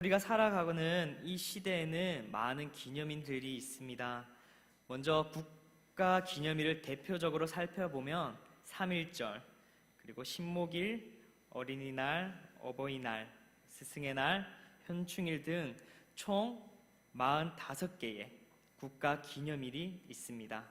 우리가 살아가고는 이 시대에는 많은 기념일들이 있습니다. 먼저 국가 기념일을 대표적으로 살펴보면 3.1절, 그리고 신목일, 어린이날, 어버이날, 스승의 날, 현충일 등 총 45개의 국가 기념일이 있습니다.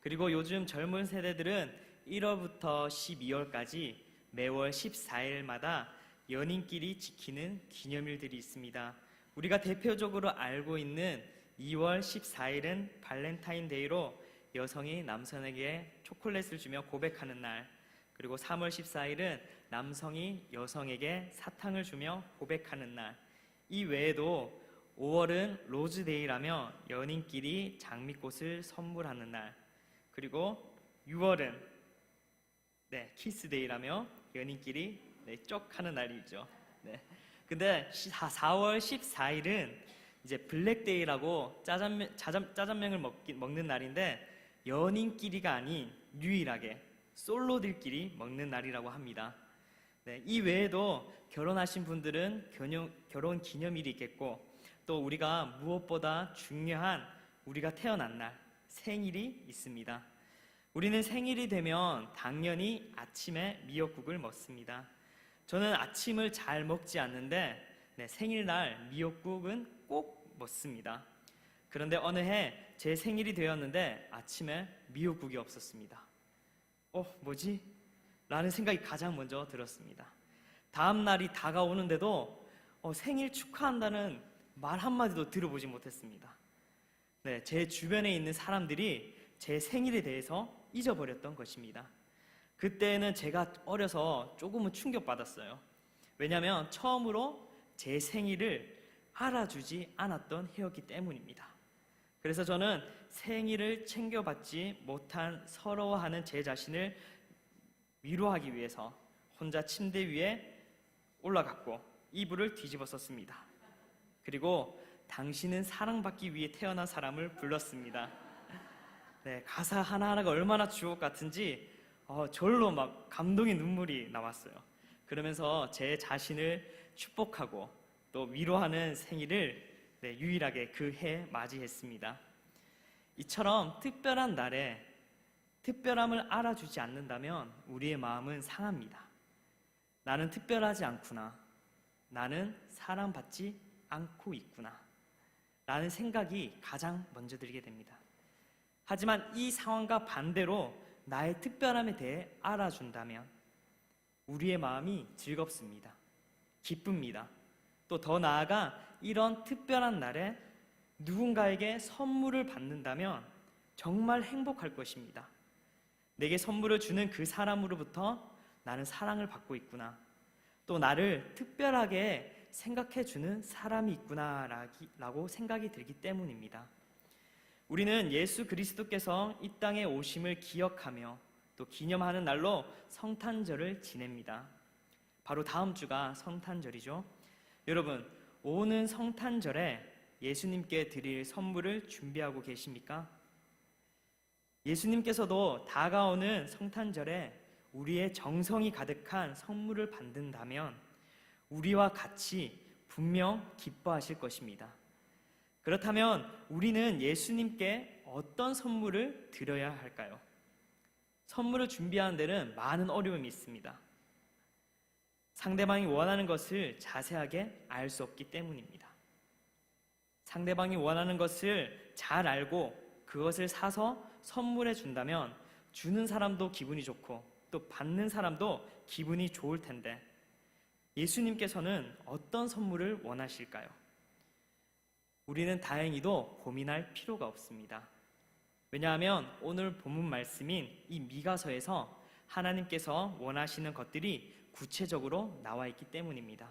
그리고 요즘 젊은 세대들은 1월부터 12월까지 매월 14일마다 연인끼리 지키는 기념일들이 있습니다. 우리가 대표적으로 알고 있는 2월 14일은 발렌타인데이로 여성이 남성에게 초콜릿을 주며 고백하는 날, 그리고 3월 14일은 남성이 여성에게 사탕을 주며 고백하는 날. 이 외에도 5월은 로즈데이라며 연인끼리 장미꽃을 선물하는 날. 그리고 6월은 네, 키스데이라며 연인끼리 네, 쪽 하는 날이죠. 네. 근데 4월 14일은 이제 블랙데이라고 짜장면, 짜장, 짜장면을 먹기, 먹는 날인데 연인끼리가 아닌 유일하게 솔로들끼리 먹는 날이라고 합니다. 네, 이 외에도 결혼하신 분들은 결혼, 결혼 기념일이 있겠고 또 우리가 무엇보다 중요한 우리가 태어난 날 생일이 있습니다. 우리는 생일이 되면 당연히 아침에 미역국을 먹습니다. 저는 아침을 잘 먹지 않는데 네, 생일날 미역국은 꼭 먹습니다. 그런데 어느 해 제 생일이 되었는데 아침에 미역국이 없었습니다. 어, 뭐지? 라는 생각이 가장 먼저 들었습니다. 다음 날이 다가오는데도 어, 생일 축하한다는 말 한마디도 들어보지 못했습니다. 네, 제 주변에 있는 사람들이 제 생일에 대해서 잊어버렸던 것입니다. 그때는 제가 어려서 조금은 충격받았어요. 왜냐하면 처음으로 제 생일을 알아주지 않았던 해였기 때문입니다. 그래서 저는 생일을 챙겨받지 못한 서러워하는 제 자신을 위로하기 위해서 혼자 침대 위에 올라갔고 이불을 뒤집어 썼습니다. 그리고 당신은 사랑받기 위해 태어난 사람을 불렀습니다. 네, 가사 하나하나가 얼마나 주옥 같은지 어, 절로 막 감동의 눈물이 나왔어요. 그러면서 제 자신을 축복하고 또 위로하는 생일을 네, 유일하게 그 해 맞이했습니다. 이처럼 특별한 날에 특별함을 알아주지 않는다면 우리의 마음은 상합니다. 나는 특별하지 않구나. 나는 사랑받지 않고 있구나. 라는 생각이 가장 먼저 들게 됩니다. 하지만 이 상황과 반대로 나의 특별함에 대해 알아준다면 우리의 마음이 즐겁습니다. 기쁩니다. 또 더 나아가 이런 특별한 날에 누군가에게 선물을 받는다면 정말 행복할 것입니다. 내게 선물을 주는 그 사람으로부터 나는 사랑을 받고 있구나. 또 나를 특별하게 생각해 주는 사람이 있구나라고 생각이 들기 때문입니다. 우리는 예수 그리스도께서 이 땅에 오심을 기억하며 또 기념하는 날로 성탄절을 지냅니다. 바로 다음 주가 성탄절이죠. 여러분, 오는 성탄절에 예수님께 드릴 선물을 준비하고 계십니까? 예수님께서도 다가오는 성탄절에 우리의 정성이 가득한 선물을 받는다면 우리와 같이 분명 기뻐하실 것입니다. 그렇다면 우리는 예수님께 어떤 선물을 드려야 할까요? 선물을 준비하는 데는 많은 어려움이 있습니다. 상대방이 원하는 것을 자세하게 알 수 없기 때문입니다. 상대방이 원하는 것을 잘 알고 그것을 사서 선물해 준다면 주는 사람도 기분이 좋고 또 받는 사람도 기분이 좋을 텐데 예수님께서는 어떤 선물을 원하실까요? 우리는 다행히도 고민할 필요가 없습니다. 왜냐하면 오늘 본문 말씀인 이 미가서에서 하나님께서 원하시는 것들이 구체적으로 나와 있기 때문입니다.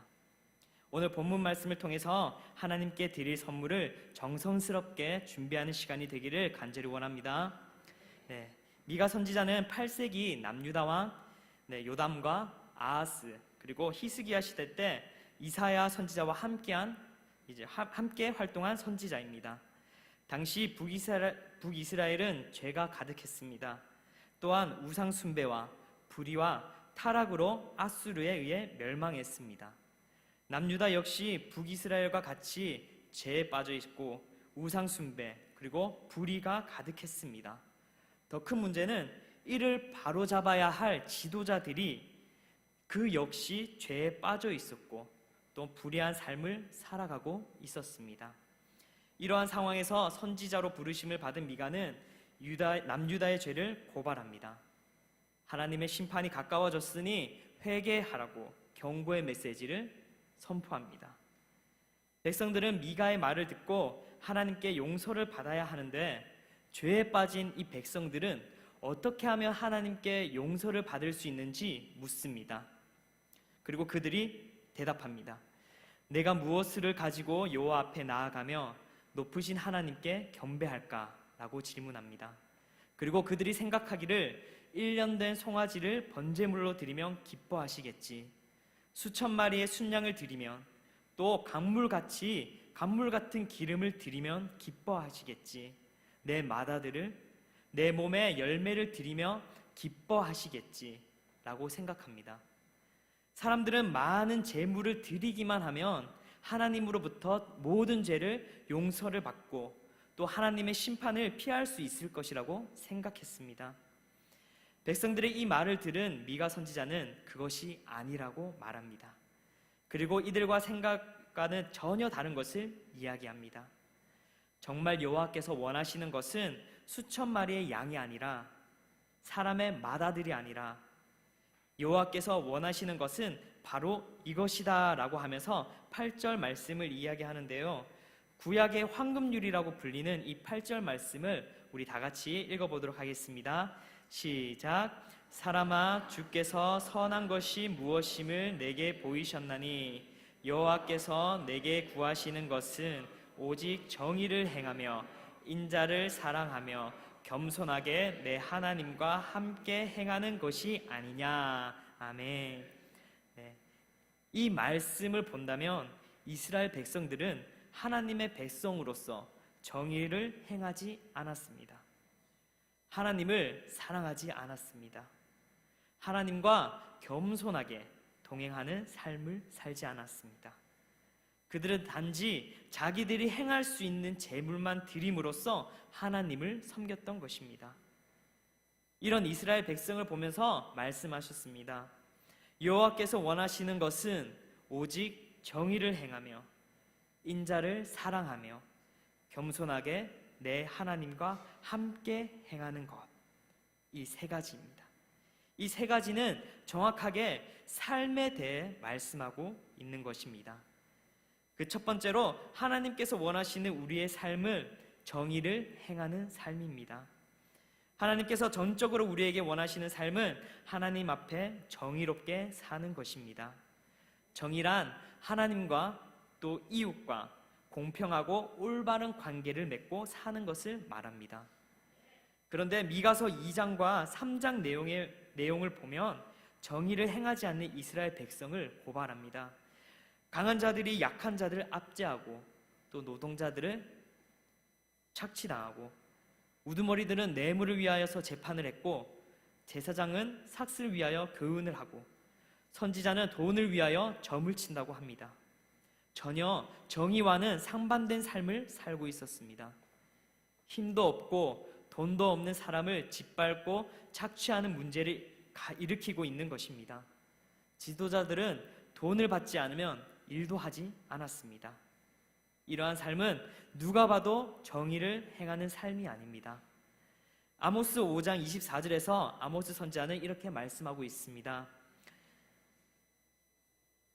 오늘 본문 말씀을 통해서 하나님께 드릴 선물을 정성스럽게 준비하는 시간이 되기를 간절히 원합니다. 네, 미가 선지자는 8세기 남유다 왕 네, 요담과 아하스 그리고 히스기야 시대 때 이사야 선지자와 함께한 이제 함께 활동한 선지자입니다. 당시 북이스라엘, 북이스라엘 은 죄가 가득했습니다. 또한 우상 숭배와 불의와 타락으로 아수르에 의해 멸망했습니다. 남유다 역시 북이스라엘과 같이 죄에 빠져 있고 우상 숭배 그리고 불의가 가득했습니다. 더 큰 문제는 이를 바로잡아야 할 지도자들이 그 역시 죄에 빠져 있었고 또 불의한 삶을 살아가고 있었습니다. 이러한 상황에서 선지자로 부르심을 받은 미가는 유다, 남유다의 죄를 고발합니다. 하나님의 심판이 가까워졌으니 회개하라고 경고의 메시지를 선포합니다. 백성들은 미가의 말을 듣고 하나님께 용서를 받아야 하는데 죄에 빠진 이 백성들은 어떻게 하면 하나님께 용서를 받을 수 있는지 묻습니다. 그리고 그들이 대답합니다. 내가 무엇을 가지고 여호와 앞에 나아가며 높으신 하나님께 경배할까라고 질문합니다. 그리고 그들이 생각하기를 1년 된 송아지를 번제물로 드리면 기뻐하시겠지. 수천 마리의 순양을 드리면 또 강물같이 강물 같은 기름을 드리면 기뻐하시겠지. 내 마다들을 내 몸에 열매를 드리며 기뻐하시겠지. 라고 생각합니다. 사람들은 많은 재물을 드리기만 하면 하나님으로부터 모든 죄를 용서를 받고 또 하나님의 심판을 피할 수 있을 것이라고 생각했습니다. 백성들의 이 말을 들은 미가 선지자는 그것이 아니라고 말합니다. 그리고 이들과 생각과는 전혀 다른 것을 이야기합니다. 정말 여호와께서 원하시는 것은 수천 마리의 양이 아니라 사람의 마다들이 아니라 여호와께서 원하시는 것은 바로 이것이다라고 하면서 8절 말씀을 이야기하는데요. 구약의 황금률이라고 불리는 이 8절 말씀을 우리 다 같이 읽어 보도록 하겠습니다. 시작. 사람아 주께서 선한 것이 무엇임을 내게 보이셨나니 여호와께서 내게 구하시는 것은 오직 정의를 행하며 인자를 사랑하며 겸손하게 내 하나님과 함께 행하는 것이 아니냐. 아멘. 네. 이 말씀을 본다면 이스라엘 백성들은 하나님의 백성으로서 정의를 행하지 않았습니다. 하나님을 사랑하지 않았습니다. 하나님과 겸손하게 동행하는 삶을 살지 않았습니다. 그들은 단지 자기들이 행할 수 있는 재물만 드림으로써 하나님을 섬겼던 것입니다. 이런 이스라엘 백성을 보면서 말씀하셨습니다. 여호와께서 원하시는 것은 오직 정의를 행하며 인자를 사랑하며 겸손하게 내 하나님과 함께 행하는 것. 이 세 가지입니다. 이 세 가지는 정확하게 삶에 대해 말씀하고 있는 것입니다. 그 첫 번째로 하나님께서 원하시는 우리의 삶을 정의를 행하는 삶입니다. 하나님께서 전적으로 우리에게 원하시는 삶은 하나님 앞에 정의롭게 사는 것입니다. 정의란 하나님과 또 이웃과 공평하고 올바른 관계를 맺고 사는 것을 말합니다. 그런데 미가서 2장과 3장 내용의 내용을 보면 정의를 행하지 않는 이스라엘 백성을 고발합니다. 강한 자들이 약한 자들을 압제하고 또 노동자들을 착취당하고 우두머리들은 뇌물을 위하여서 재판을 했고 제사장은 삭슬 위하여 교훈을 하고 선지자는 돈을 위하여 점을 친다고 합니다. 전혀 정의와는 상반된 삶을 살고 있었습니다. 힘도 없고 돈도 없는 사람을 짓밟고 착취하는 문제를 일으키고 있는 것입니다. 지도자들은 돈을 받지 않으면 일도 하지 않았습니다. 이러한 삶은 누가 봐도 정의를 행하는 삶이 아닙니다. 아모스 5장 24절에서 아모스 선지자는 이렇게 말씀하고 있습니다.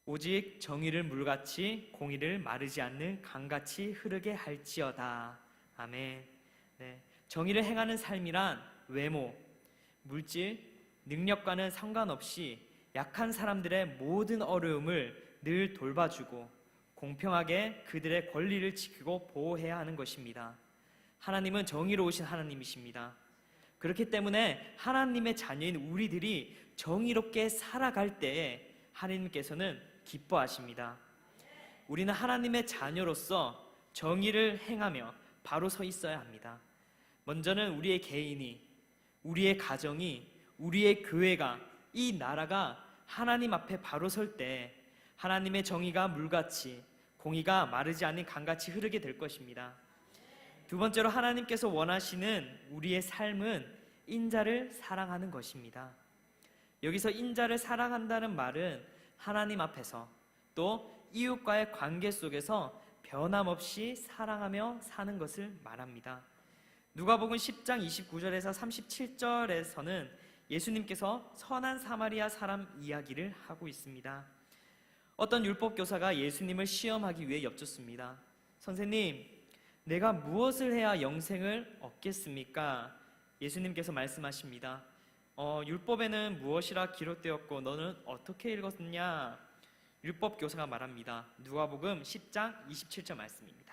오직 정의를 물같이 공의를 마르지 않는 강같이 흐르게 할지어다. 아멘. 네. 정의를 행하는 삶이란 외모, 물질, 능력과는 상관없이 약한 사람들의 모든 어려움을 늘 돌봐주고 공평하게 그들의 권리를 지키고 보호해야 하는 것입니다. 하나님은 정의로우신 하나님이십니다. 그렇기 때문에 하나님의 자녀인 우리들이 정의롭게 살아갈 때에 하나님께서는 기뻐하십니다. 우리는 하나님의 자녀로서 정의를 행하며 바로 서 있어야 합니다. 먼저는 우리의 개인이, 우리의 가정이, 우리의 교회가, 이 나라가 하나님 앞에 바로 설 때 하나님의 정의가 물같이 공의가 마르지 않는 강같이 흐르게 될 것입니다. 두 번째로 하나님께서 원하시는 우리의 삶은 인자를 사랑하는 것입니다. 여기서 인자를 사랑한다는 말은 하나님 앞에서 또 이웃과의 관계 속에서 변함없이 사랑하며 사는 것을 말합니다. 누가복음 10장 29절에서 37절에서는 예수님께서 선한 사마리아 사람 이야기를 하고 있습니다. 어떤 율법 교사가 예수님을 시험하기 위해 여쭙습니다. 선생님, 내가 무엇을 해야 영생을 얻겠습니까? 예수님께서 말씀하십니다. 어, 율법에는 무엇이라 기록되었고 너는 어떻게 읽었느냐? 율법 교사가 말합니다. 누가복음 10장 27절 말씀입니다.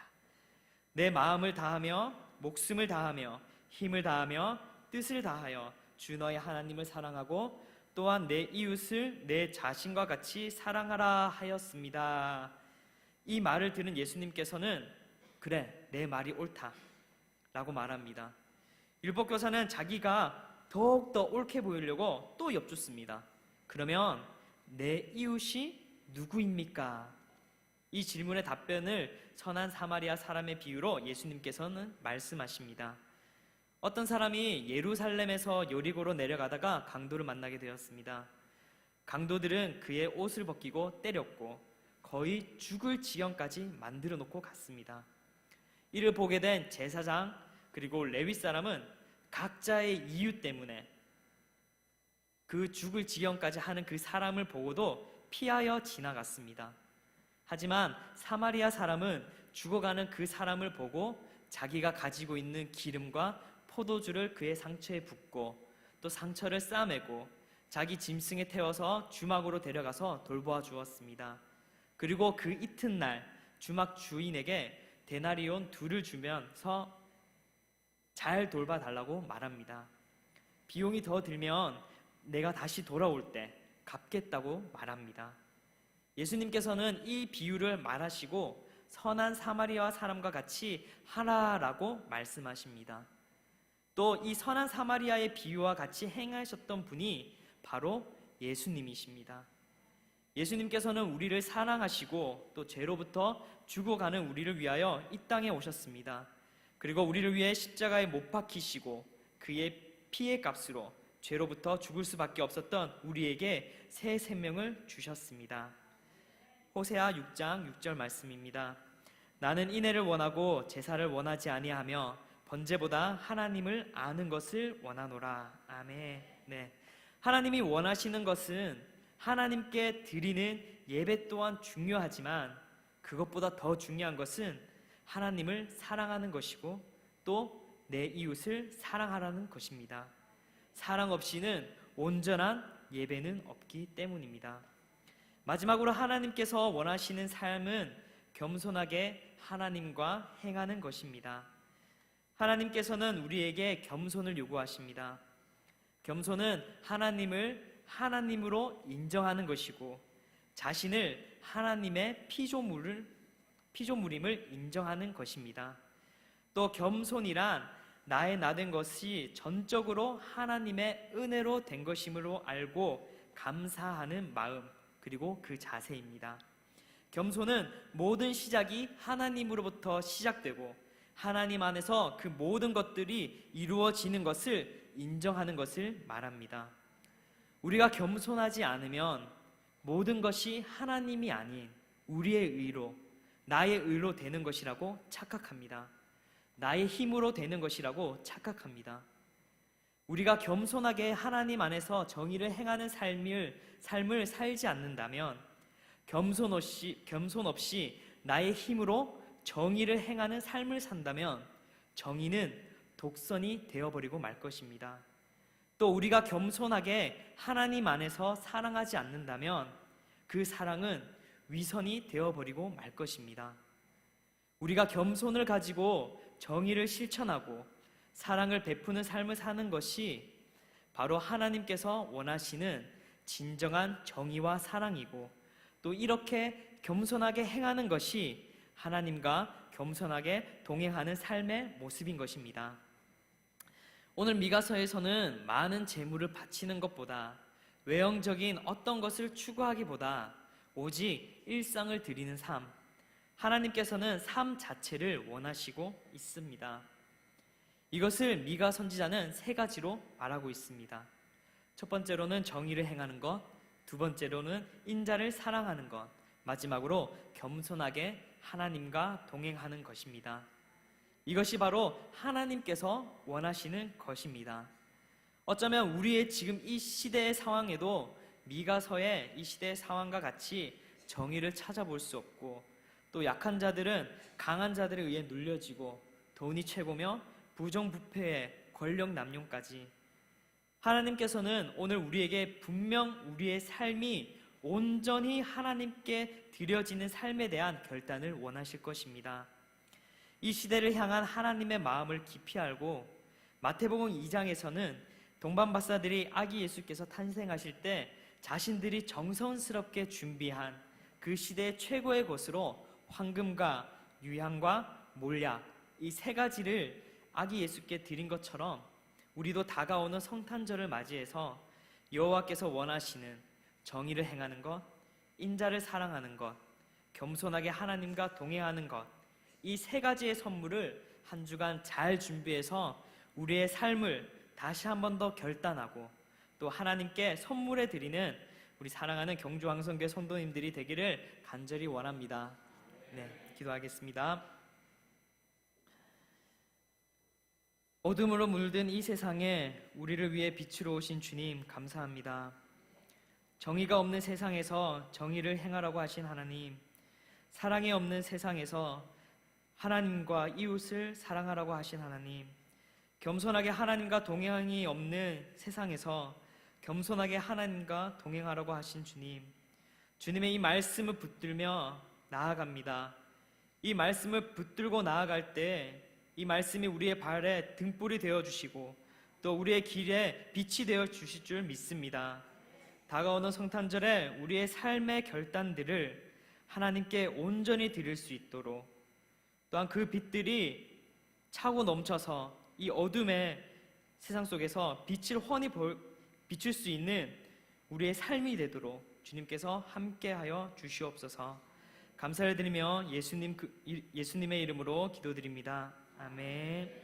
내 마음을 다하며 목숨을 다하며 힘을 다하며 뜻을 다하여 주 너의 하나님을 사랑하고 또한 내 이웃을 내 자신과 같이 사랑하라 하였습니다. 이 말을 들은 예수님께서는 그래 내 말이 옳다 라고 말합니다. 율법 교사는 자기가 더욱더 옳게 보이려고 또 엽죽습니다. 그러면 내 이웃이 누구입니까? 이 질문의 답변을 선한 사마리아 사람의 비유로 예수님께서는 말씀하십니다. 어떤 사람이 예루살렘에서 요리고로 내려가다가 강도를 만나게 되었습니다. 강도들은 그의 옷을 벗기고 때렸고 거의 죽을 지경까지 만들어 놓고 갔습니다. 이를 보게 된 제사장 그리고 레위 사람은 각자의 이유 때문에 그 죽을 지경까지 하는 그 사람을 보고도 피하여 지나갔습니다. 하지만 사마리아 사람은 죽어가는 그 사람을 보고 자기가 가지고 있는 기름과 포도주를 그의 상처에 붓고 또 상처를 싸매고 자기 짐승에 태워서 주막으로 데려가서 돌보아 주었습니다. 그리고 그 이튿날 주막 주인에게 데나리온 둘을 주면서 잘 돌봐 달라고 말합니다. 비용이 더 들면 내가 다시 돌아올 때 갚겠다고 말합니다. 예수님께서는 이 비유를 말하시고 선한 사마리아 사람과 같이 하라라고 말씀하십니다. 또 이 선한 사마리아의 비유와 같이 행하셨던 분이 바로 예수님이십니다. 예수님께서는 우리를 사랑하시고 또 죄로부터 죽어가는 우리를 위하여 이 땅에 오셨습니다. 그리고 우리를 위해 십자가에 못 박히시고 그의 피의 값으로 죄로부터 죽을 수밖에 없었던 우리에게 새 생명을 주셨습니다. 호세아 6장 6절 말씀입니다. 나는 인애를 원하고 제사를 원하지 아니하며 번제보다 하나님을 아는 것을 원하노라. 아멘. 네. 하나님이 원하시는 것은 하나님께 드리는 예배 또한 중요하지만 그것보다 더 중요한 것은 하나님을 사랑하는 것이고 또 내 이웃을 사랑하라는 것입니다. 사랑 없이는 온전한 예배는 없기 때문입니다. 마지막으로 하나님께서 원하시는 삶은 겸손하게 하나님과 행하는 것입니다. 하나님께서는 우리에게 겸손을 요구하십니다. 겸손은 하나님을 하나님으로 인정하는 것이고 자신을 하나님의 피조물을 피조물임을 인정하는 것입니다. 또 겸손이란 나의 나된 것이 전적으로 하나님의 은혜로 된 것임으로 알고 감사하는 마음 그리고 그 자세입니다. 겸손은 모든 시작이 하나님으로부터 시작되고 하나님 안에서 그 모든 것들이 이루어지는 것을 인정하는 것을 말합니다. 우리가 겸손하지 않으면 모든 것이 하나님이 아닌 우리의 의로, 나의 의로 되는 것이라고 착각합니다. 나의 힘으로 되는 것이라고 착각합니다. 우리가 겸손하게 하나님 안에서 정의를 행하는 삶을, 삶을 살지 않는다면 겸손 없이, 겸손 없이 나의 힘으로 정의를 행하는 삶을 산다면 정의는 독선이 되어버리고 말 것입니다. 또 우리가 겸손하게 하나님 안에서 사랑하지 않는다면 그 사랑은 위선이 되어버리고 말 것입니다. 우리가 겸손을 가지고 정의를 실천하고 사랑을 베푸는 삶을 사는 것이 바로 하나님께서 원하시는 진정한 정의와 사랑이고 또 이렇게 겸손하게 행하는 것이 하나님과 겸손하게 동행하는 삶의 모습인 것입니다. 오늘 미가서에서는 많은 재물을 바치는 것보다 외형적인 어떤 것을 추구하기보다 오직 일상을 드리는 삶. 하나님께서는 삶 자체를 원하시고 있습니다. 이것을 미가 선지자는 세 가지로 말하고 있습니다. 첫 번째로는 정의를 행하는 것, 두 번째로는 인자를 사랑하는 것, 마지막으로 겸손하게 하나님과 동행하는 것입니다. 이것이 바로 하나님께서 원하시는 것입니다. 어쩌면 우리의 지금 이 시대의 상황에도 미가서의 이 시대의 상황과 같이 정의를 찾아볼 수 없고 또 약한 자들은 강한 자들에 의해 눌려지고 돈이 최고며 부정부패의 권력 남용까지 하나님께서는 오늘 우리에게 분명 우리의 삶이 온전히 하나님께 드려지는 삶에 대한 결단을 원하실 것입니다. 이 시대를 향한 하나님의 마음을 깊이 알고 마태복음 2장에서는 동방 박사들이 아기 예수께서 탄생하실 때 자신들이 정성스럽게 준비한 그 시대의 최고의 것으로 황금과 유향과 몰약 이 세 가지를 아기 예수께 드린 것처럼 우리도 다가오는 성탄절을 맞이해서 여호와께서 원하시는 정의를 행하는 것, 인자를 사랑하는 것, 겸손하게 하나님과 동행하는 것, 이 세 가지의 선물을 한 주간 잘 준비해서 우리의 삶을 다시 한 번 더 결단하고 또 하나님께 선물해 드리는 우리 사랑하는 경주왕성교회 성도님들이 되기를 간절히 원합니다. 네, 기도하겠습니다. 어둠으로 물든 이 세상에 우리를 위해 빛으로 오신 주님 감사합니다. 정의가 없는 세상에서 정의를 행하라고 하신 하나님, 사랑이 없는 세상에서 하나님과 이웃을 사랑하라고 하신 하나님, 겸손하게 하나님과 동행이 없는 세상에서 겸손하게 하나님과 동행하라고 하신 주님, 주님의 이 말씀을 붙들며 나아갑니다. 이 말씀을 붙들고 나아갈 때 이 말씀이 우리의 발에 등불이 되어 주시고 또 우리의 길에 빛이 되어 주실 줄 믿습니다. 다가오는 성탄절에 우리의 삶의 결단들을 하나님께 온전히 드릴 수 있도록 또한 그 빛들이 차고 넘쳐서 이 어둠의 세상 속에서 빛을 훤히 볼- 비출 수 있는 우리의 삶이 되도록 주님께서 함께하여 주시옵소서. 감사를 드리며 예수님 그- 이- 예수님의 이름으로 기도드립니다. 아멘.